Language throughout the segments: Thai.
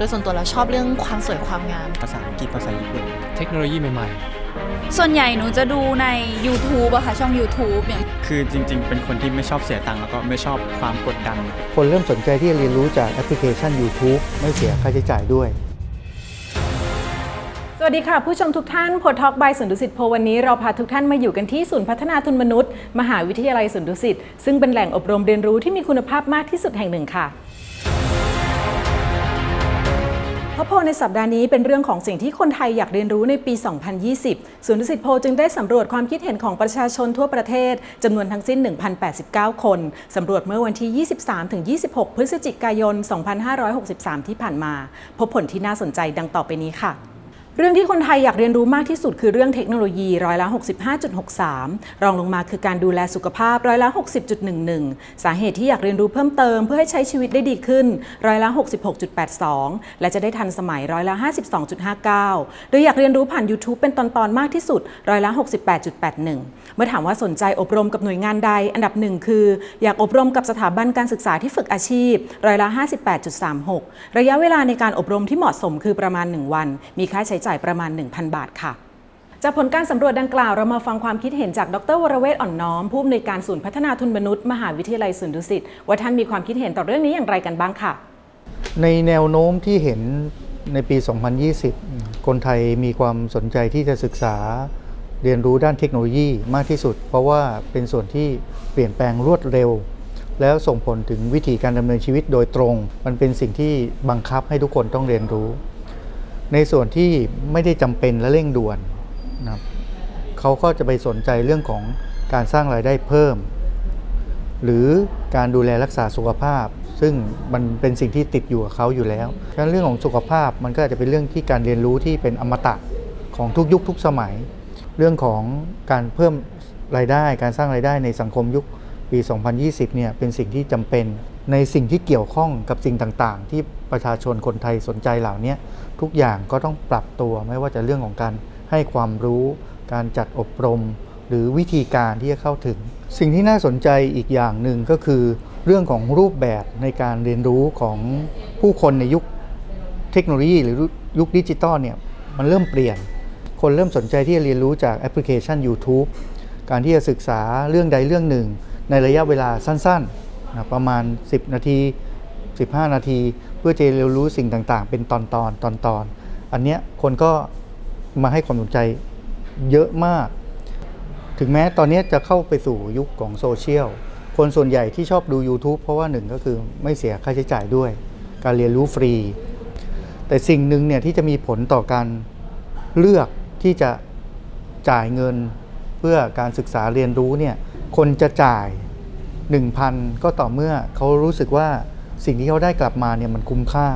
โดยส่วนตัวเราชอบเรื่องความสวยความงาม ภาษาอังกฤษภาษาญี่ปุ่น เทคโนโลยีใหม่ ส่วนใหญ่หนูจะดูใน YouTube อะค่ะ ช่อง YouTube อย่างคือจริง ๆ เป็นคนที่ไม่ชอบเสียตังค์แล้วก็ไม่ชอบความกดดัน คนเริ่มสนใจที่จะเรียนรู้จากแอปพลิเคชัน YouTube ไม่เสียค่าใช้จ่ายด้วย สวัสดีค่ะ ผู้ชมทุกท่านพดท็อกบายสวนดุสิตโพวันนี้เราพาทุกท่านมาอยู่กันที่ศูนย์พัฒนาทุนมนุษย์ มหาวิทยาลัยสวนดุสิตซึ่งเป็นแหล่งอบรมเรียนรู้ที่มีคุณภาพมากที่สุดแห่งหนึ่งค่ะ เพราะโพลในสัปดาห์นี้เป็นเรื่องของสิ่งที่คนไทยอยากเรียนรู้ในปี 2020 ศูนย์ดุสิตโพลจึงได้สำรวจความคิดเห็นของประชาชนทั่วประเทศจำนวนทั้งสิ้น 1,089 คน สำรวจเมื่อวันที่ 23-26 พฤศจิกายน 2563 ที่ผ่านมา พบผลที่น่าสนใจดังต่อไปนี้ค่ะ เรื่องที่คนไทยอยากเรียนรู้มากที่สุดคือเรื่องเทคโนโลยีร้อยละ65.63 รองลงมาคือการดูแลสุขภาพร้อยละ60.11 สาเหตุที่อยากเรียนรู้เพิ่มเติมเพื่อให้ใช้ชีวิตได้ดีขึ้นร้อยละ66.82 และจะได้ทันสมัยร้อยละ52.59 โดยอยากเรียนรู้ผ่าน YouTube เป็นตอนๆมากที่สุดร้อยละ68.81 เมื่อถามว่าสนใจอบรมกับหน่วยงานใด อันดับหนึ่งคือ อยากอบรมกับสถาบันการศึกษาที่ฝึกอาชีพร้อยละ58.36 ระยะเวลาในการอบรมที่เหมาะสมคือประมาณ 1 วัน มีค่าใช้จ่ายประมาณ 1,000 บาทค่ะจากผลการสำรวจดังกล่าวเรามาฟังความคิดเห็นจากดรวรเวทอ่อนน้อมผู้อำนวยการศูนย์พัฒนาทุนมนุษย์ มหาวิทยาลัยสวนดุสิตว่าท่านมีความคิดเห็นต่อเรื่องนี้อย่างไรกันบ้างค่ะ ในแนวโน้มที่เห็นในปี 2020 คนไทยมีความสนใจที่จะศึกษาเรียนรู้ด้านเทคโนโลยีมากที่สุด เพราะว่าเป็นส่วนที่เปลี่ยนแปลงรวดเร็ว แล้วส่งผลถึงวิธีการดำเนินชีวิตโดยตรง มันเป็นสิ่งที่บังคับให้ทุกคนต้องเรียนรู้ ในส่วนที่ไม่ได้จำเป็นและเร่งด่วนนะครับเขาก็จะไปสนใจเรื่องของการสร้างรายได้เพิ่ม หรือการดูแลรักษาสุขภาพ ซึ่งมันเป็นสิ่งที่ติดอยู่กับเขาอยู่แล้วฉะนั้นเรื่องของสุขภาพมันก็อาจจะเป็นเรื่องที่การเรียนรู้ที่เป็นอมตะของทุกยุคทุกสมัย เรื่องของการเพิ่มรายได้ การสร้างรายได้ในสังคมยุค ปี 2020 เนี่ยเป็นสิ่งที่จำเป็น ในสิ่งที่เกี่ยวข้องกับสิ่งต่างๆ ที่ประชาชนคนไทยสนใจเหล่านี้ทุกอย่างก็ต้องปรับตัวไม่ว่าจะเรื่องของการให้ความรู้ การจัดอบรม หรือวิธีการที่จะเข้าถึง สิ่งที่น่าสนใจอีกอย่างหนึ่งก็คือ เรื่องของรูปแบบในการเรียนรู้ของผู้คนในยุคเทคโนโลยี หรือยุคดิจิตอลเนี่ยมันเริ่มเปลี่ยน คนเริ่มสนใจที่จะเรียนรู้จากแอปพลิเคชัน YouTube การที่จะศึกษาเรื่องใดเรื่องหนึ่ง ในระยะเวลาสั้นๆนะประมาณ 10 นาที 15 นาที เพื่อจะเรียนรู้สิ่งต่างๆ เป็นตอนๆตอนๆอันเนี้ยคนก็มาให้ความสนใจเยอะมาก ถึงแม้ตอนนี้จะเข้าไปสู่ยุคของโซเชียลคนส่วนใหญ่ที่ชอบดู YouTube เพราะว่าหนึ่งก็คือไม่เสียค่าใช้จ่ายด้วย การเรียนรู้ฟรี แต่สิ่งหนึ่งเนี่ยที่จะมีผลต่อการเลือกที่จะจ่ายเงินเพื่อการศึกษาเรียนรู้เนี่ย คนจะจ่าย 1,000 ก็ต่อเมื่อเขารู้สึกว่าสิ่งที่เขาได้กลับมาเนี่ยมันคุ้มค่า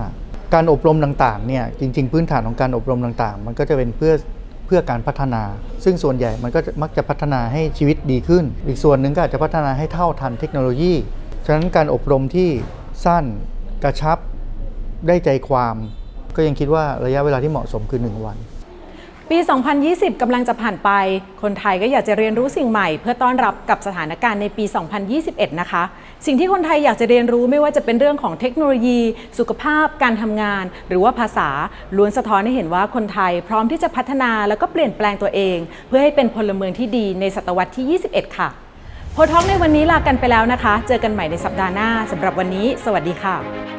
การอบรมต่างๆเนี่ยจริง ๆ พื้นฐานของการอบรมต่างๆ มันก็จะเป็นเพื่อเพื่อการพัฒนา ซึ่งส่วนใหญ่มันก็มักจะพัฒนาให้ชีวิตดีขึ้น อีกส่วนหนึ่งก็อาจจะพัฒนาให้เท่าทันเทคโนโลยี ฉะนั้นการอบรมที่สั้นกระชับได้ใจความ ก็ยังคิดว่าระยะเวลาที่เหมาะสมคือ 1 วัน ปี 2020 กำลังจะผ่านไป คนไทยก็อยากจะเรียนรู้สิ่งใหม่ เพื่อต้อนรับกับสถานการณ์ในปี 2021 นะคะ สิ่งที่คนไทยอยากจะเรียนรู้ไม่ว่าจะเป็นเรื่องของเทคโนโลยี สุขภาพ การทำงาน หรือว่าภาษา ล้วนสะท้อนให้เห็นว่าคนไทยพร้อมที่จะพัฒนาแล้วก็เปลี่ยนแปลงตัวเอง เพื่อให้เป็นพลเมืองที่ดีในศตวรรษที่ 21 ค่ะ โพท้อกในวันนี้ลากันไปแล้วนะคะ เจอกันใหม่ในสัปดาห์หน้าสำหรับวันนี้ สวัสดีค่ะ